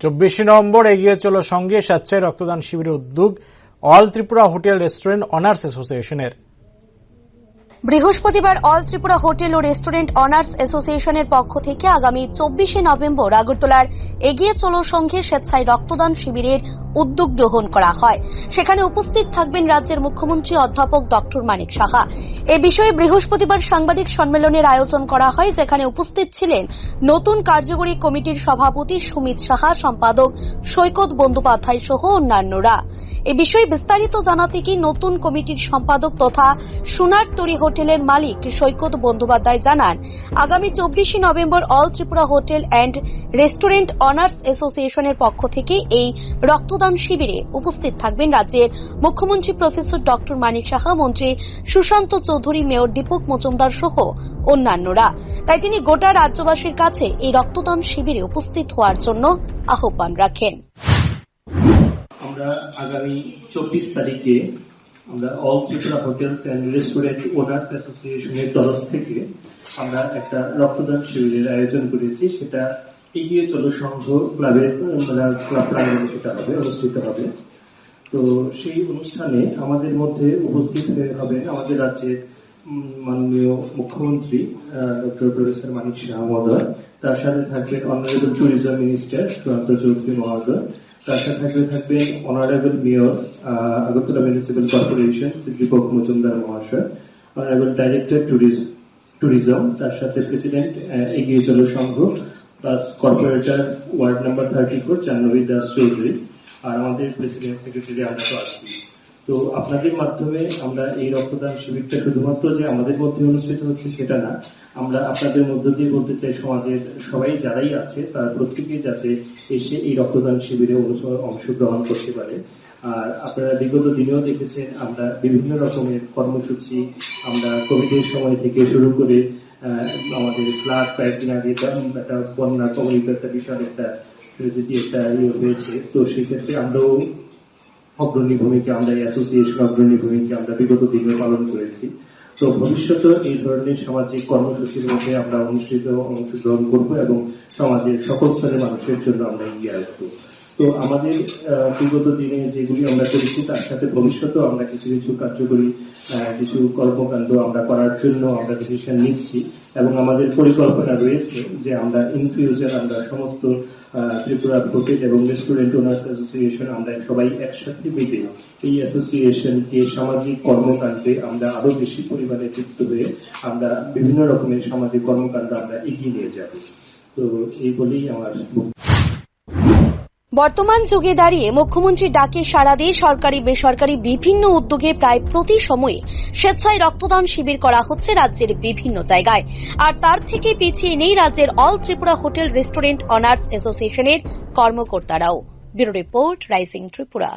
চব্বিশে নভেম্বর এগিয়ে চলো সঙ্গে স্বেচ্ছায় রক্তদান শিবিরের উদ্যোগ, all Tripura hotel restaurant owners অ্যাসোসিয়েশনের। বৃহস্পতিবার অল ত্রিপুরা হোটেল ও রেস্টুরেন্ট অনার্স অ্যাসোসিয়েশনের পক্ষ থেকে আগামী চব্বিশে নভেম্বর আগরতলার এগিয়ে চলো সংঘে স্বেচ্ছায় রক্তদান শিবিরের উদ্যোগ গ্রহণ করা হয়। সেখানে উপস্থিত থাকবেন রাজ্যের মুখ্যমন্ত্রী অধ্যাপক ডক্টর মানিক সাহা। এ বিষয়ে বৃহস্পতিবার সাংবাদিক সম্মেলনের আয়োজন করা হয়, যেখানে উপস্থিত ছিলেন নতুন কার্যকরী কমিটির সভাপতি সুমিত সাহা, সম্পাদক সৈকত বন্দ্যোপাধ্যায় সহ অন্যান্যরা। এ বিষয়ে বিস্তারিত জানাতে কি নতুন কমিটির সম্পাদক তথা সোনারতরী হোটেলের মালিক সৈকত বন্দ্যোপাধ্যায় জানান, আগামী চব্বিশে November all Tripura hotel and restaurant owners অ্যাসোসিয়েশনের পক্ষ থেকে এই রক্তদান শিবিরে উপস্থিত থাকবেন রাজ্যের মুখ্যমন্ত্রী প্রফেসর ডক্টর মানিক সাহা, মন্ত্রী সুশান্ত চৌধুরী, মেয়র দীপক মজুমদার সহ অন্যান্যরা। তাই তিনি গোটা রাজ্যবাসীর কাছে এই রক্তদান শিবিরে উপস্থিত হওয়ার জন্য আহ্বান রাখেন। আমরা আগামী চব্বিশ তারিখে আমরা all Tripura hotels and restaurant owners অ্যাসোসিয়েশনের তরফ থেকে আমরা একটা রক্তদান শিবিরের আয়োজন করেছি। সেটা এগিয়ে চলো সংঘ ক্লাবের মানে ক্লাব প্রাঙ্গণে সেটা হবে, অনুষ্ঠিত হবে। তো সেই অনুষ্ঠানে আমাদের মধ্যে উপস্থিত হয়ে হবেন আমাদের রাজ্যের মাননীয় মুখ্যমন্ত্রী ডক্টর প্রফেসর মানিক শাহ মহোদয়। তার সাথে থাকবেন honourable tourism minister Sukanta Chowdhury মহোদয়। তার সাথে থাকবে থাকবেন honourable mayor Agartala municipal corporation Dipak Majumdar মহাশয় অনারেবল ডাইরেক্টর ট্যুরিজম তার সাথে president Egiye Cholo Sangha plus corporator ward number thirty four Jahnavi Das Chowdhury আর আমাদের প্রেসিডেন্ট সেক্রেটারি আমরা তো তো আপনাদের মাধ্যমে আমরা এই রক্তদান শিবিরটা শুধুমাত্র যে আমাদের মধ্যে অনুষ্ঠিত হচ্ছে সেটা না, আমরা আপনাদের মধ্য দিয়ে বলতে চাই সমাজের সবাই যারাই আছে, তারা প্রত্যেকেই যাতে এসে এই রক্তদান শিবিরে অংশগ্রহণ করতে পারে। আর আপনারা বিগত দিনেও দেখেছেন আমরা বিভিন্ন রকমের কর্মসূচি, আমরা কোভিডের সময় থেকে শুরু করে আমাদের ফ্লাড কয়েকদিন আগে একটা বন্যা কবলিত একটা বিশাল একটা একটা ইয়ে হয়েছে। তো সেক্ষেত্রে আমরাও অগ্রণী ভূমিকা আমরা অ্যাসোসিয়েশন অগ্রণী ভূমিকা আমরা বিগত দিনে পালন করেছি। তো ভবিষ্যতে এই ধরনের সামাজিক কর্মসূচির মধ্যে আমরা অনুষ্ঠিত, অংশগ্রহণ করব এবং সমাজের সকল স্তরের মানুষের জন্য আমরা এগিয়ে আসব। তো আমাদের বিগত দিনে যেগুলি আমরা করেছি, তার সাথে ভবিষ্যতেও আমরা কিছু কিছু কার্যকরী কিছু কর্মকাণ্ড আমরা করার জন্য আমরা ডিসিশন নিচ্ছি এবং আমাদের পরিকল্পনা রয়েছে যে আমরা ইন ফিউচার আমরা সমস্ত ত্রিপুরা হোটেল এবং রেস্টুরেন্ট ওনার্স অ্যাসোসিয়েশন আমরা সবাই একসাথে মিলে এই অ্যাসোসিয়েশনকে সামাজিক কর্মকাণ্ডে আমরা আরও বেশি পরিমাণে যুক্ত হয়ে আমরা বিভিন্ন রকমের সামাজিক কর্মকাণ্ড আমরা এগিয়ে নিয়ে যাব তো এই বলেই আমার বক্তব্য। বর্তমান যুগে দাঁড়িয়ে মুখ্যমন্ত্রী ডাকে সারা দিয়ে সরকারি, বেসরকারি বিভিন্ন উদ্যোগে প্রায় প্রতি সময়ে স্বেচ্ছায় রক্তদান শিবির করা হচ্ছে রাজ্যের বিভিন্ন জায়গায়। আর তার থেকে পিছিয়ে নেই রাজ্যের all Tripura hotel, restaurant, owners অ্যাসোসিয়েশনের কর্মকর্তারাও। Bureau report, rising Tripura.